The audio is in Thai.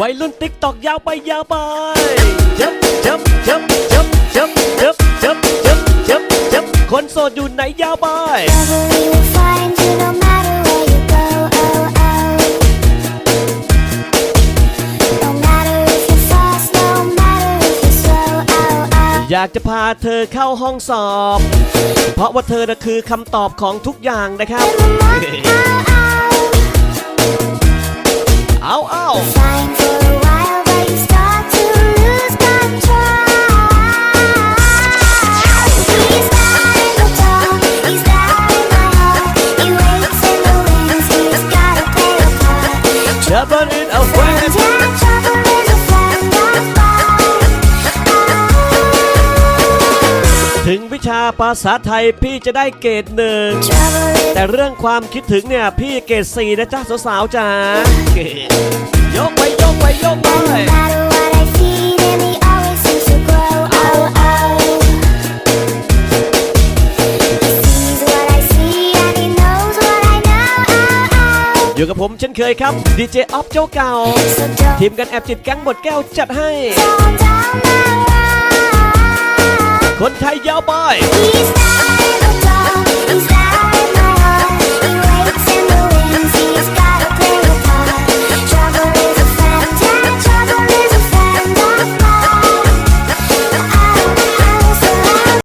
วัยรุ่นติ๊กตอกยาวไปยาวไปจับจับจับจับจับจับจับจับจับจับคนโสดอยู่ไหนยาวไป Trouble you will find you no matter where you go. Oh, oh. No matter if you're fast, no matter if you're slow. Oh, oh. อยากจะพาเธอเข้าห้องสอบ เพราะว่าเธอน่ะคือคำตอบของทุกอย่างนะครับ เอาเอา part. Trouble in a friend Yeah, trouble is a friend of mine. ถึงวิชาภาษาไทยพี่จะได้เกรดหนึ่ง Trouble is แต่เรื่องความคิดถึงเนี่ย พี่เกรดสี่นะจ๊ะสาวๆจ๋ายกไปยกไปยกไป อยู่กับผมเช่นเคยครับดีเจออฟเจเก่า ทีมกันแอบจิตแก๊งบดแก้วจัดให้ คนไทยยาวไป